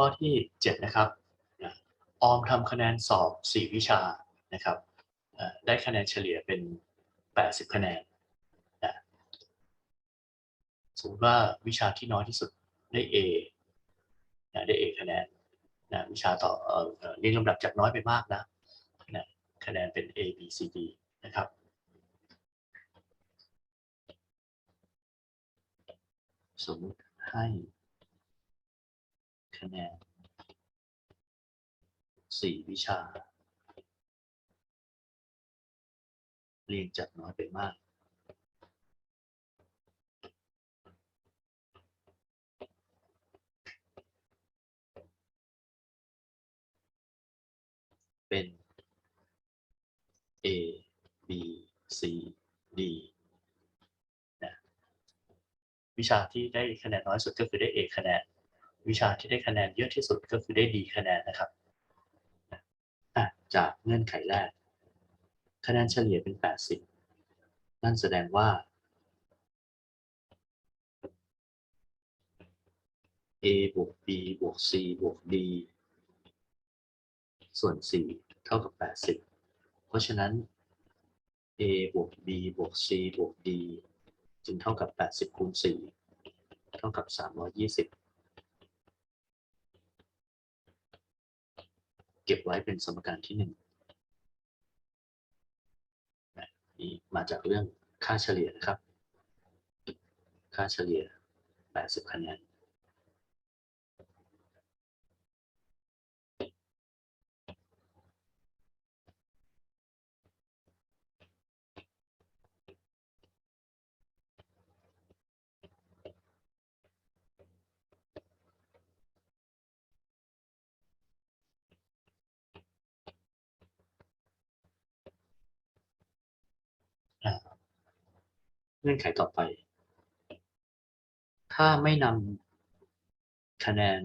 ข้อที่ 7 นะครับออมทำคะแนนสอบ 4 วิชานะครับได้คะแนนเฉลี่ยเป็น 80 คะแนนนะสมมติว่าวิชาที่น้อยที่สุดได้ A นะได้ A คะแนนนะวิชาต่อเอ่อเอ่อเรียงลำดับจากน้อยไปมากนะนะคะแนนเป็น A B C D นะครับสมมติให้ คะแนนสี่วิชา เรียงจากน้อยไปมาก เป็น A B C D นะวิชาที่ได้คะแนนน้อยสุดก็คือได้ A คะแนน วิชาที่ได้คะแนนเยอะที่สุดก็คือได้ D คะแนนนะครับจากเงื่อนไขแรก คะแนนเฉลี่ยเป็น 80 นั่นแสดงว่า A บวก B บวก C บวก D ส่วน 4 เท่ากับ 80 เพราะฉะนั้น A บวก B บวก C บวก D จึงเท่ากับ 80คูณ4เท่ากับ 320 เก็บไว้เป็นสมการที่หนึ่งนะนี่มาจากเรื่องค่าเฉลี่ยนะครับ ค่าเฉลี่ย 80 คะแนน เงื่อนไขต่อไป ถ้าไม่นำคะแนน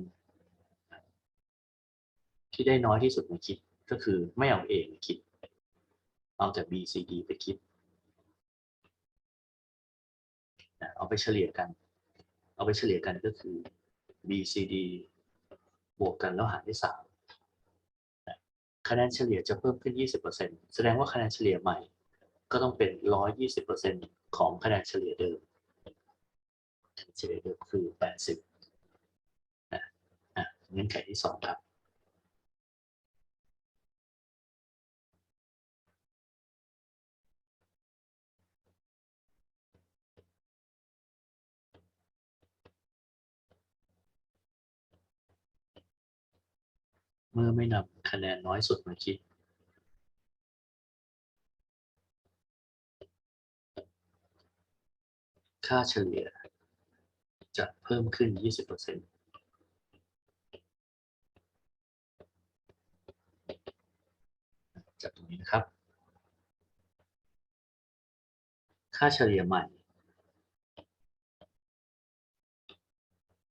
ที่ได้น้อยที่สุดมาคิด ก็คือไม่เอา A มาคิด เอาแต่ B C D ไปคิด เอาไปเฉลี่ยกัน เอาไปเฉลี่ยกันก็คือ B C D บวกกันแล้วหารด้วยสามคะแนนเฉลี่ยจะเพิ่มขึ้น 20%แสดงว่าคะแนนเฉลี่ยใหม่ ก็ต้องเป็น 120% ของคะแนนเฉลี่ยเดิมเฉลี่ยเดิมคือ 80นะอะเงื่อนไขที่สองครับเมื่อไม่นำคะแนนน้อยสุดมาคิด ค่าเฉลี่ย จะเพิ่มขึ้น 20%จากตรงนี้นะครับ ค่าเฉลี่ยใหม่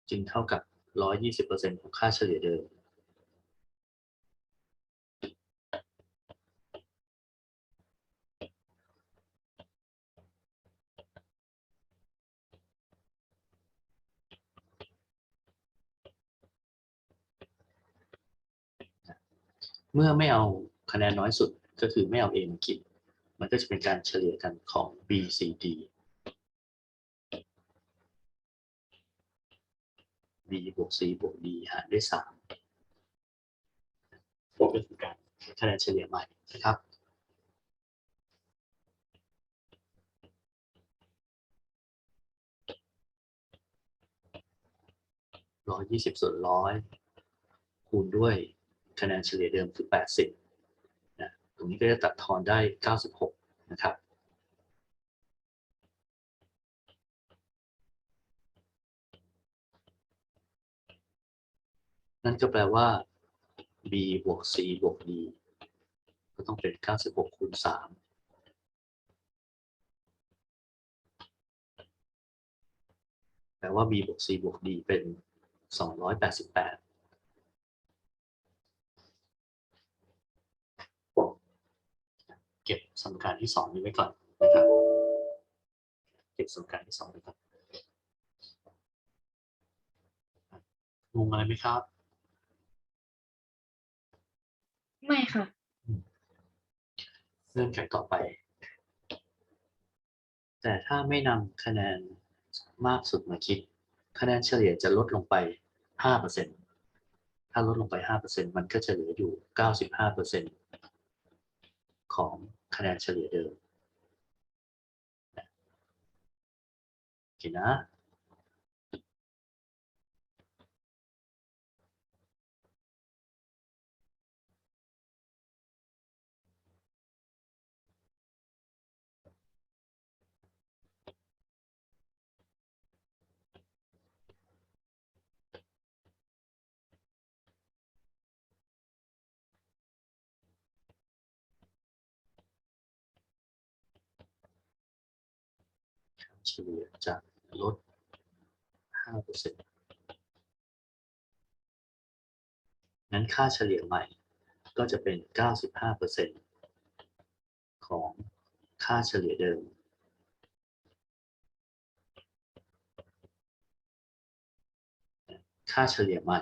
จึงเท่ากับ 120%ของค่าเฉลี่ยเดิม เมื่อไม่เอาคะแนนน้อยสุดก็คือไม่เอา A มาคิด มันก็จะเป็นการเฉลี่ยกันของ B C D B บวก C บวก D หารด้วยสามก็คือการคะแนนเฉลี่ยใหม่นะครับร้อยยี่สิบส่วนร้อยคูณด้วย คะแนนเฉลี่ยเดิมคือ 80นะตรงนี้ก็จะตัดทอนได้ 96 นะครับ นั่นก็แปลว่า b บวก c บวก d ก็ต้องเป็น 96 คูณ 3แปลว่า b บวก c บวก d เป็น 288 เก็บสมการที่สองนี้ไว้ก่อนนะครับเก็บสมการที่สองไว้ก่อนงงอะไรไหมครับ ไม่ค่ะเงื่อนไขต่อไป แต่ถ้าไม่นำคะแนนมากสุดมาคิด คะแนนเฉลี่ยจะลดลงไป5%ถ้าลดลงไป 5%มันก็จะเหลืออยู่ 95%ของ คะแนนเฉลี่ยเดิมโอเคนะ เฉลี่ยจะลด5%งั้นค่าเฉลี่ยใหม่ก็จะเป็น 95%ของค่าเฉลี่ยเดิม ค่าเฉลี่ยใหม่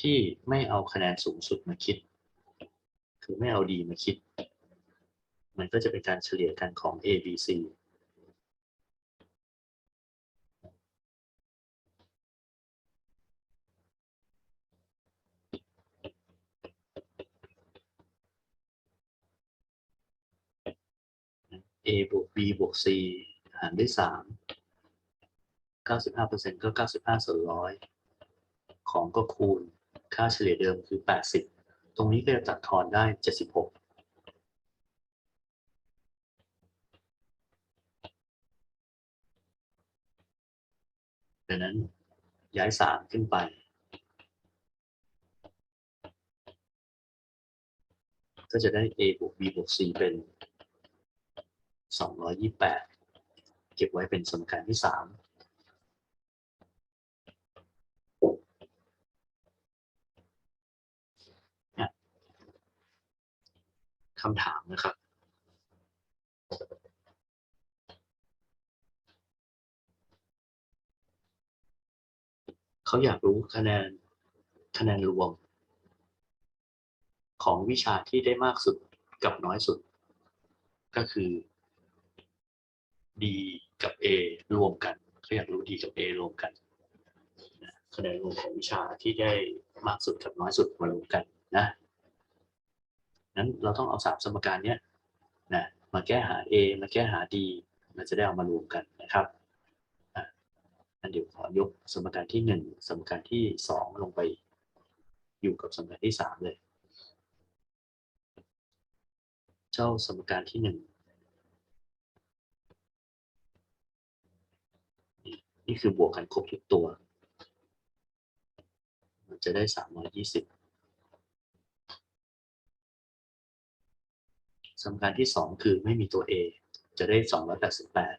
ที่ไม่เอาคะแนนสูงสุดมาคิด คือไม่เอาดีมาคิด มันก็จะเป็นการเฉลี่ยกันของ A B C เ A บวก B บวก C หารด้วยสามเก้าสิบห้าเปอร์เซ็นต์ก็เก้าสิบห้าส่วนร้อย ของก็คูณ ค่าเฉลี่ยเดิมคือแปดสิบ ตรงนี้ก็จะตัดทอนได้เจ็ดสิบหกดังนั้นย้ายสามขึ้นไป ก็จะได้ a บวก b บวก c เป็น228เก็บไว้เป็นสมการที่3 คำถามนะครับเขาอยากรู้คะแนนคะแนนรวม ของวิชาที่ได้มากสุดกับน้อยสุด ก็คือ D กับ A รวมกันเขาอยากรู้ D กับ A รวมกันคะแนนรวมของวิชาที่ได้มากสุดกับน้อยสุดมารวมกันนะ นั้นเราต้องเอาสามสมการนี้นะมาแก้หา A มาแก้หา D มันจะได้เอามารวมกันนะครับอันเดี๋ยวขอยกสมการที่ 1 สมการที่ 2 ลงไปอยู่กับสมการที่ 3 เลย เจ้าสมการที่ 1 นี่คือบวกกันครบทุกตัว มันจะได้ 320 สมการที่สองคือไม่มีตัว A จะได้สองร้อยแปดสิบแปด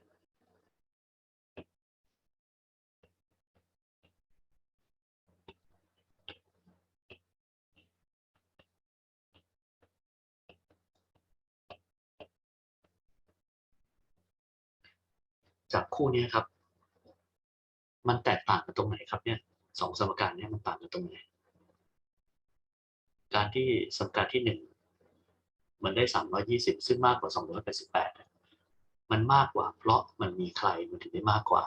จากคู่นี้ครับ มันแตกต่างกันตรงไหนครับเนี่ยสองสมการเนี่ยมันต่างกันตรงไหน การที่สมการที่หนึ่ง มันได้สามร้อยี่สิบซึ่งมากกว่าสองร้อยแปดสิบแปดมันมากกว่า เพราะมันมีใครมันถึงได้มากกว่า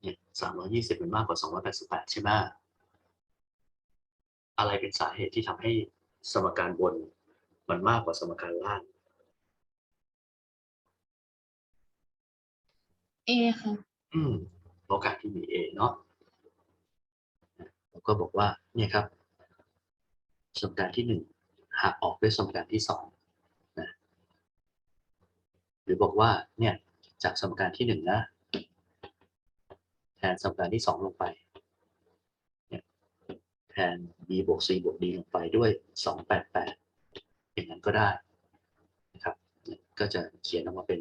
เนี่ยสามร้อยี่สิบมันมากกว่าสองร้อยแปดสิบแปดใช่ไหมอะไรเป็นสาเหตุที่ทำให้สมการบนมันมากกว่าสมการล่าง A ค่ะ อืมโอกาสที่มี A เนาะเราก็บอกว่าเนี่ยครับ สมการที่หนึ่งหักออกด้วยสมการที่สองนะหรือบอกว่าเนี่ยจากสมการที่หนึ่งนะแทนสมการที่สองลงไปเนี่ยแทน b บวก c บวก d ลงไปด้วยสองแปดแปดอย่างนั้นก็ได้นะครับ ก็จะเขียนออกมาเป็น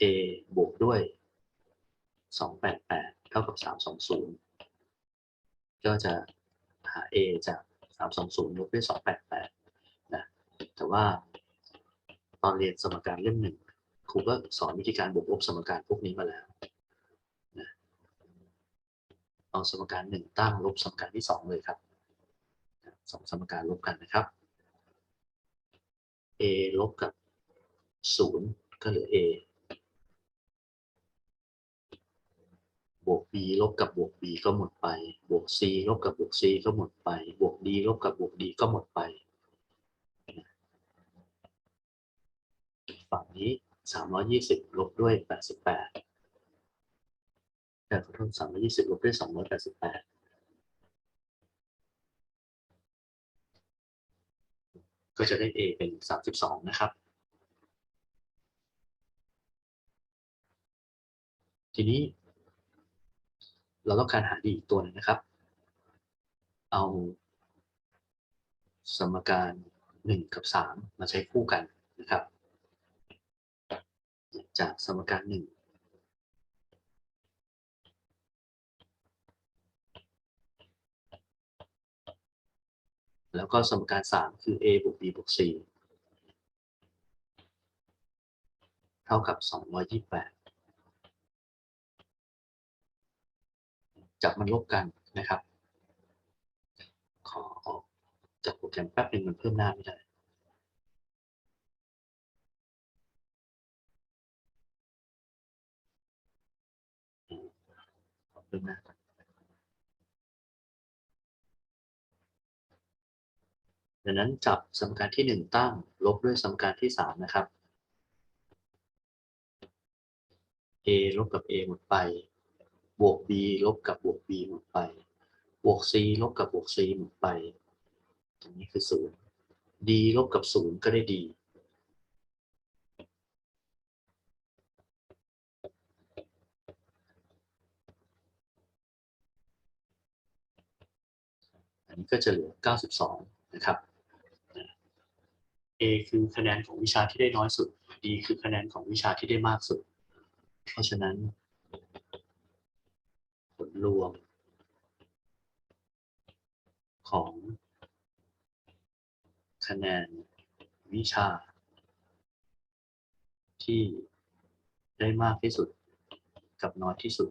a บวกด้วย สองแปดแปดเท่ากับสามสองศูนย์ก็จะหา a จากามสองศูนย์ลบด้วยสองแปดแปดนะ แต่ว่าตอนเรียนสมการเล่มหนึ่งครูก็สอนวิธีการบวกลบสมการพวกนี้มาแล้วนะเอาสมการหนึ่งตั้งลบสมการที่สองเลยครับสองสมการลบกันนะครับ a ลบกับศูนย์ก็เหลือ a บวก b ลบกับบวก b ก็หมดไป บวก c ลบกับบวก c ก็หมดไป บวก d ลบกับบวก d ก็หมดไป ฝั่งนี้ 320 ลบด้วย 88แต่ขอโทษ320ลบด้วย288ก็จะได้ a เป็น32นะครับ ทีนี้ เราต้องการหาดีอีกตัวนึงนะครับ เอาสมการ 1 กับ 3 มาใช้คู่กันนะครับ จากสมการ 1 แล้วก็สมการ 3 คือ a บวก b บวก c เท่ากับ 228 จับมันลบกันนะครับ ขอออกจากโปรแกรมแป๊บหนึ่งมันเพิ่มหน้าไม่ได้ขอบคุณนะครับดังนั้นจับสมการที่หนึ่งตั้ง ลบด้วยสมการที่สามนะครับ a ลบกับ a หมดไป บวก b ลบกับบวก b หมดไป บวก c ลบกับบวก c หมดไป ตรงนี้คือศูนย์ d ลบกับศูนย์ก็ได้ d อันนี้ก็จะเหลือ 92 นะครับ A คือคะแนนของวิชาที่ได้น้อยสุด D คือคะแนนของวิชาที่ได้มากสุด เพราะฉะนั้น ลรวม ของคะแนนวิชา ที่ได้มากที่สุดกับน้อยที่สุด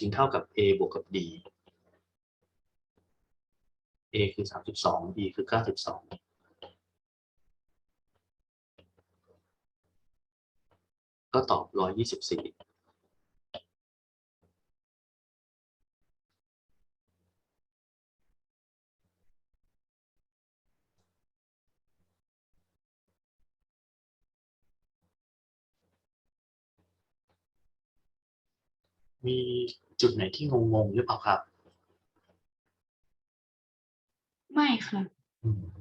จึงเท่ากับ a บวกกับ d a คือ 32 d คือ 92ก็ตอบ 124 มีจุดไหนที่งงๆหรือเปล่าครับ ไม่ค่ะ อืม